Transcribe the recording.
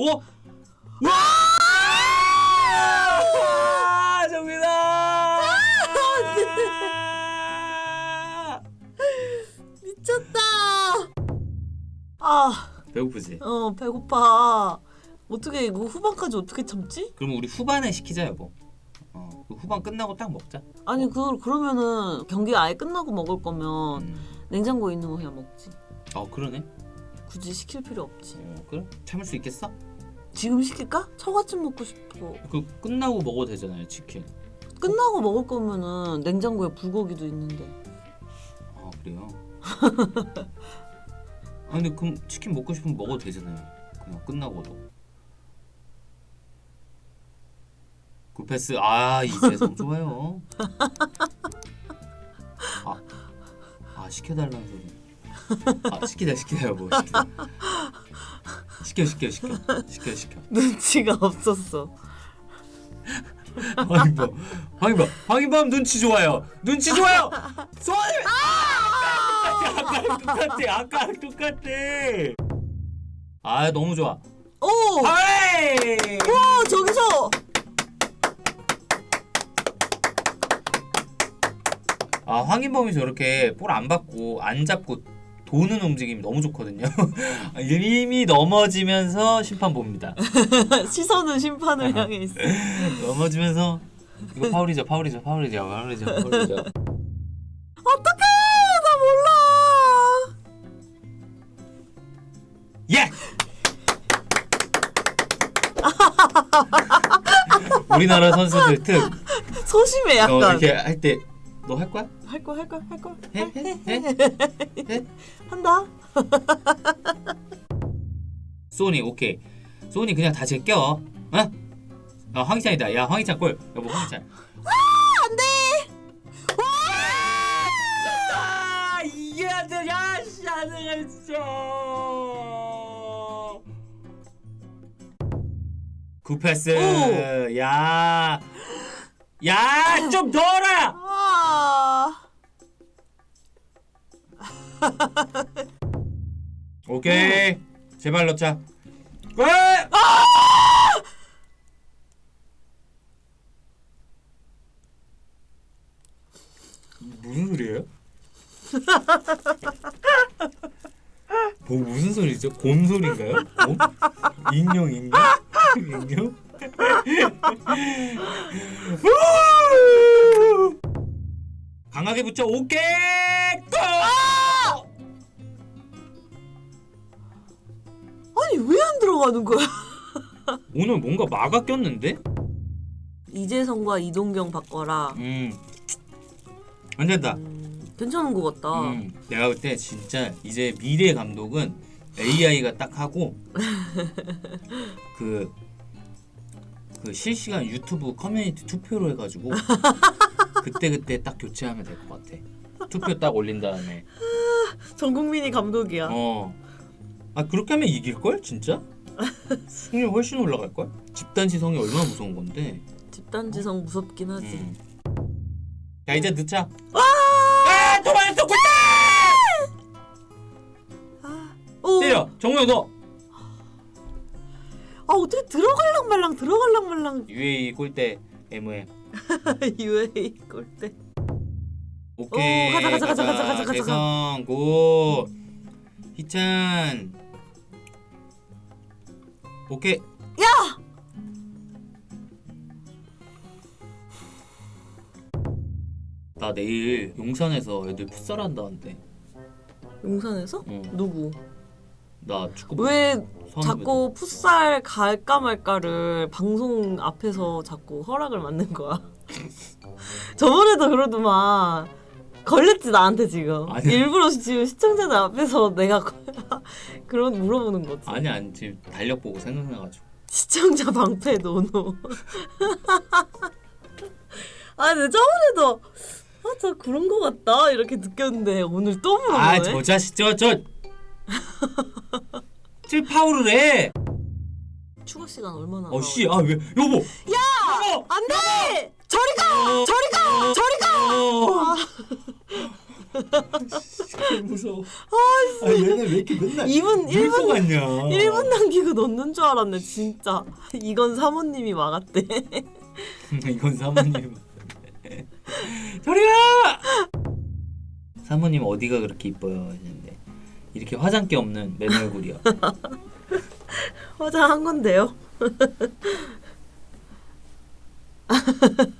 오! 와! 정민아! 미쳤다. 아, 배고프지? 어 배고파. 어떻게 이거 후반까지 어떻게 참지? 그럼 우리 후반에 시키자 여보. 어, 그 후반 끝나고 딱 먹자. 아니 그 그러면은 경기 아예 끝나고 먹을 거면 음. 냉장고에 있는 거 그냥 먹지. 어 그러네. 굳이 시킬 필요 없지. 어, 그래? 참을 수 있겠어? 지금 시킬까? 처갓집 먹고 싶어. 그 끝나고 먹어도 되잖아요 치킨. 끝나고 먹을 거면은 냉장고에 불고기도 있는데. 아 그래요? 아 근데 그럼 치킨 먹고 싶으면 먹어도 되잖아요. 그냥 끝나고도. 굿패스 아 이 재성 좋아요. 아, 아 시켜달라는 소리. 아 시키자 시키자 여보 시키자. 시켜 시켜 시켜. 시켜 시켜. 눈치가 없었어. 황인범. 황인범. 황인범 눈치 좋아요. 눈치 좋아요! 손을 아까랑 똑같아 아까랑 똑같아 아 너무 좋아. 오! 하이! 오 저기서! 아 황인범이 저렇게 볼 안 받고 안 잡고 도는 움직임이 너무 좋거든요 이미 넘어지면서 심판 봅니다 시선은 심판을 향해 있어. 넘어지면서 이거 파울이죠 파울이죠 파울이죠 파울이죠 파울이죠 어떡해! 나 몰라. 예! 우리나라 선수들 특 소심해 어, 약간. 이렇게 할 때 너 할 거야? 할거 할 거 할 거. 해? 해? 해? 해? 한다. 소니 오케이 소니 그냥 다 제껴 어? 어 황희찬이다 야 황희찬 골 여보 황희찬 안돼. 아 이게 안돼 야 씨 안 돼 진짜 굿패스 오. 야야 좀 넣어라 오케이 제발 넣자 골 무슨 소리예요? 뭐 무슨 소리죠? 곰 소리인가요? 곰? 인형 인형? 인형? 우! 강하게 붙여 오케이 골! 들어가는 거야? 오늘 뭔가 마가 꼈는데? 이재성과 이동경 바꿔라. 음. 안 된다. 음, 괜찮은 것 같다. 음, 내가 볼 때 진짜 이제 미래 감독은 AI가 딱 하고 그, 그 실시간 유튜브 커뮤니티 투표로 해가지고 그때 그때 딱 교체하면 될 것 같아. 투표 딱 올린 다음에 전 국민이 감독이야. 어. 아 그렇게 하면 이길 걸 진짜? 승률 훨씬 올라갈 걸? 집단 지성이 얼마나 무서운 건데. 집단지성 무섭긴 하지. 음. 자 이제 넣자. 아 도망했어 골대! 아, 오. 때려 정우영 너. 아 어떻게 들어갈랑 말랑 들어갈랑 말랑 UAE 골대 MM. UA 골대. 오케이. 오, 가자, 가자, 가자, 가자, 가자, 가자. 재성 고. 희찬. 오케이. 야! 나 내일 용산에서 애들 풋살 한다는데. 용산에서? 어. 누구? 나 축구 왜. 자꾸 풋살 갈까 말까를 방송 앞에서 자꾸 허락을 받는 거야? 저번에도 그러더만 걸렸지 나한테 지금 아니야. 일부러 지금 시청자들 앞에서 내가 그런 물어보는 거지 아니 아니 지금 달력 보고 생각나가지고. 시청자 방패 노노 아 근데 저번에도 아 저 그런 거 같다 이렇게 느꼈는데 오늘 또 물어보네 아 저 자식 저저 질 파울을 해. 추가 시간 얼마나 어 씨 아 왜 여보. 야! 여보. 안돼! 저리 가! 어, 저리 가! 어, 저리 가! 어. 개 무서워. 아 얘네 왜 이렇게 맨날 2분 물고 1분 갔냐? 1분 남기고 넣는 줄 알았네 진짜. 이건 사모님이 막았대. 이건 사모님. 저리가! 사모님 어디가 그렇게 이뻐요? 했는데 이렇게 화장기 없는 맨 얼굴이요. 화장한 건데요.